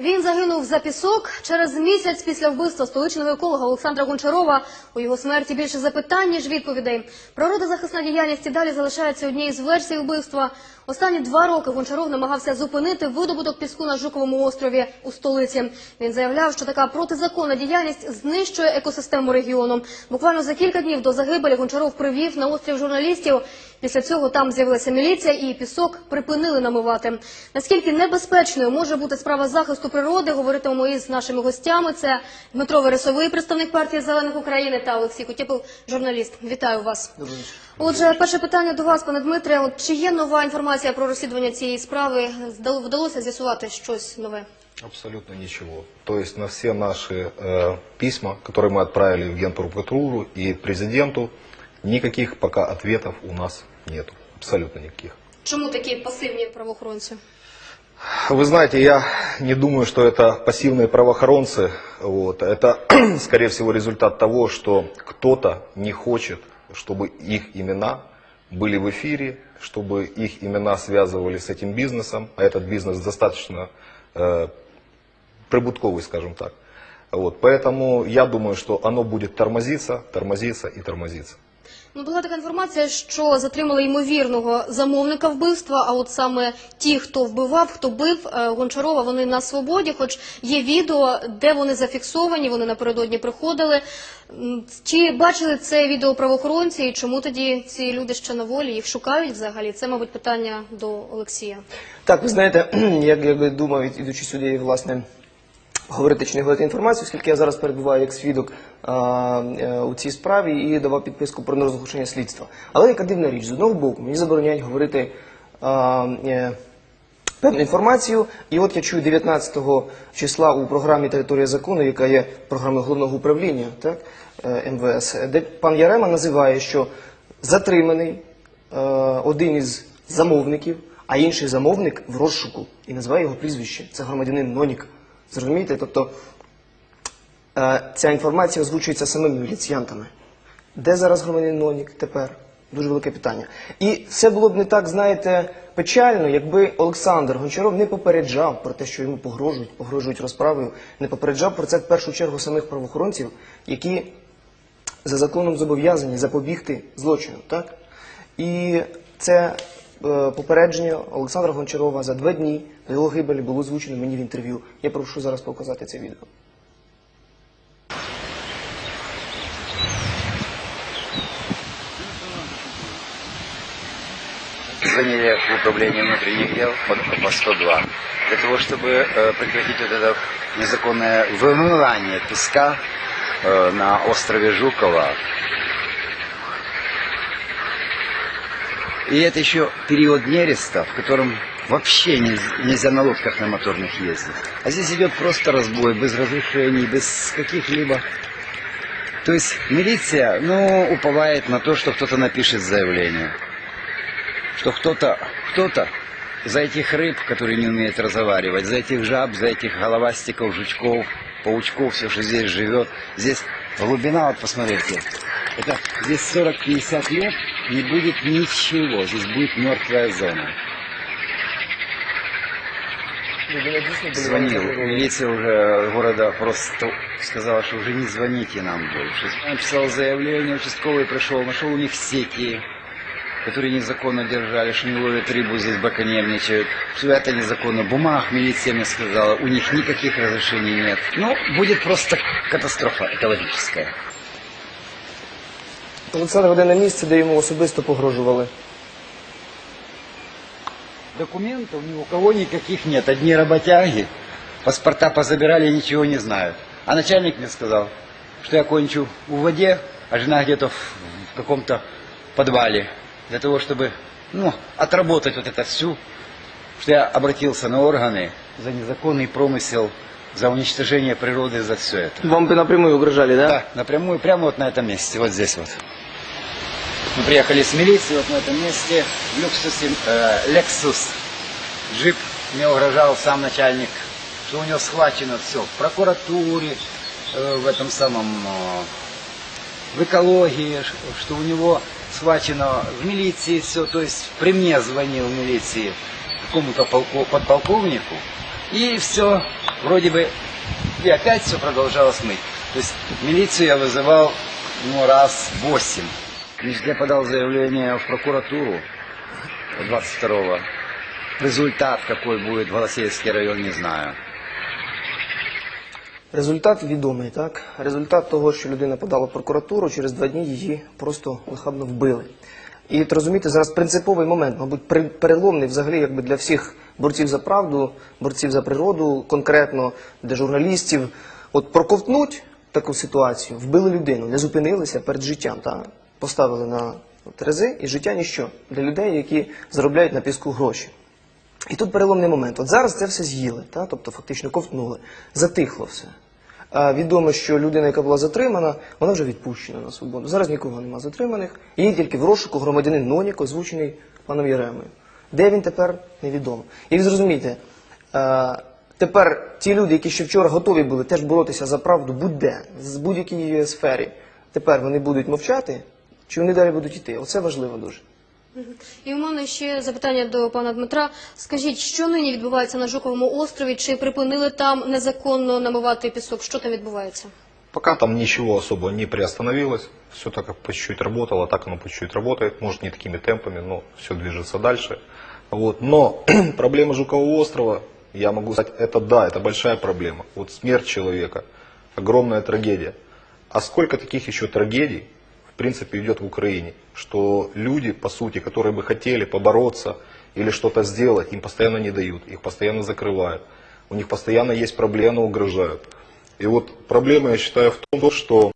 Він загинув за пісок через місяць після вбивства столичного еколога Олександра Гончарова. У його смерті більше запитань, ніж відповідей. Природозахисна діяльність і далі залишається однією з версій вбивства. Останні два роки Гончаров намагався зупинити видобуток піску на Жуковому острові у столиці. Він заявляв, що така протизаконна діяльність знищує екосистему регіону. Буквально за кілька днів до загибелі Гончаров привів на острів журналістів. Після цього там з'явилася міліція і пісок припинили намивати. Наскільки небезпечною може бути справа захисту природи, говоритимемо із нашими гостями. Це Дмитро Вересовий, представник партії Зелених України, та Олексій Кутєпов, журналіст. Вітаю вас. Отже, перше питання до вас, пане Дмитре. От чи є нова інформація про розслідування цієї справи? Здало- Вдалося з'ясувати щось нове? Абсолютно ничего. То есть на все наши э, письма, которые мы отправили в Генпрокуратуру и президенту, никаких пока ответов у нас нет. Абсолютно никаких. Чому такі пасивні правоохоронці? Вы знаете, я не думаю, что это пассивные правоохоронцы. Вот. Это, скорее всего, результат того, что кто-то не хочет, чтобы их имена были в эфире, чтобы их имена связывали с этим бизнесом, а этот бизнес достаточно э, прибутковый, скажем так. Вот. Поэтому я думаю, что оно будет тормозиться, тормозиться и тормозиться. Ну, була така інформація, що затримали ймовірного замовника вбивства. А от саме ті, хто вбивав, хто бив е, Гончарова, вони на свободі. Хоч є відео, де вони зафіксовані. Вони напередодні приходили. Чи бачили це відео правоохоронці? І чому тоді ці люди ще на волі? Їх шукають взагалі? Це, мабуть, питання до Олексія. Так, ви знаєте, як я думав, ідучи сюди, власне, говорити чи не говорити інформацію, оскільки я зараз перебуваю як свідок е, у цій справі і давав підписку про нерозголошення слідства. Але яка дивна річ, з одного боку, мені забороняють говорити е, певну інформацію. І от я чую 19 числа у програмі Територія закону, яка є програмою головного управління е, МВС, де пан Ярема називає, що затриманий один із замовників, а інший замовник в розшуку і називає його прізвище. Це громадянин Нонік. Зрозумієте? Тобто е, ця інформація озвучується самими міліціянтами. Де зараз громадянин Нонік тепер? Дуже велике питання. І все було б не так, знаєте, печально, якби Олександр Гончаров не попереджав про те, що йому погрожують, погрожують розправою, не попереджав про це в першу чергу самих правоохоронців, які за законом зобов'язані запобігти злочину. І це попередження Олександра Гончарова за два дні до його гибелі було озвучено мені в інтерв'ю. Я прошу зараз показати це відео. звонили в управление внутренних дел по, по 102 для того, чтобы э, прекратить вот это незаконное вымывание песка э, на острове Жукова. И это еще период нереста, в котором вообще нельзя, на лодках на моторных ездить. А здесь идет просто разбой, без разрешений, без каких-либо... То есть милиция, ну, уповает на то, что кто-то напишет заявление что кто-то, кто-то за этих рыб, которые не умеют разговаривать, за этих жаб, за этих головастиков, жучков, паучков, все, что здесь живет. Здесь глубина, вот посмотрите, это здесь 40-50 лет не будет ничего, здесь будет мертвая зона. Звонил, милиция уже города просто сказала, что уже не звоните нам больше. Я написал заявление, участковый пришел, нашел у них сети, которые незаконно держали, что не ловят рыбу, здесь браконьерничают. Все это незаконно. Бумаг милиция мне сказала, у них никаких разрешений нет. Ну, будет просто катастрофа экологическая. Олександр веде на місце, де йому особисто погрожували. Документов ни у кого никаких нет, одни работяги. Паспорта позабирали, ничего не знают. А начальник мне сказал, что я кончу в воде, а жена где-то в, каком-то подвале. Для того, чтобы ну, отработать вот это всю, что я обратился на органы за незаконный промысел, за уничтожение природы, за все это. Вам би напрямую угрожали, да? Да, напрямую, прямо вот на этом месте, вот здесь вот. Мы приехали с милицией вот на этом месте, в люксусе, э, Lexus. Джип мне угрожал сам начальник, что у него схвачено все в прокуратуре, э, в этом самом, э, в экологии, что у него схвачено в милиции все, то есть при мне звонил в милиции какому-то подполковнику, и все вроде бы и опять все продолжалось мыть. То есть милицию я вызывал ну, раз восемь. Значит, я подал заявление в прокуратуру 22-го. Результат какой будет в Голосеевский район, не знаю. Результат відомий, так? Результат того, що людина подала в прокуратуру, через два дні її просто нахабно вбили. І от розумієте, зараз принциповий момент, мабуть, переломний взагалі якби для всіх борців за правду, борців за природу, конкретно для журналістів. От проковтнуть таку ситуацію, вбили людину, не зупинилися перед життям, та? Поставили на терези, і життя ніщо для людей, які заробляють на піску гроші. І тут переломний момент. От зараз це все з'їли, тобто фактично ковтнули, затихло все. Відомо, що людина, яка була затримана, вона вже відпущена на свободу. Зараз нікого нема затриманих. Її тільки в розшуку громадянин Нонік, озвучений паном Єремою. Де він тепер, невідомо. Ви зрозумієте, тепер ті люди, які ще вчора готові були теж боротися за правду будь-де, з будь-якій сфері, тепер вони будуть мовчати, чи вони далі будуть йти? Оце важливо дуже. І у мене ще запитання до пана Дмитра. Скажіть, що нині відбувається на Жуковому острові? Чи припинили там незаконно намивати пісок? Що там відбувається? Пока там ничего особо не приостановилось, все так как по чуть-чуть работало, так оно по чуть-чуть работает, может не такими темпами, но все движется дальше. Вот. Но проблема Жукового острова, я могу сказать, это да, это большая проблема. Вот смерть человека, огромная трагедия. А сколько таких еще трагедий, в принципе, идет в Украине, что люди, по сути, которые бы хотели побороться или что-то сделать, им постоянно не дают, их постоянно закрывают. У них постоянно есть проблемы, угрожают. И вот проблема, я считаю, в том, что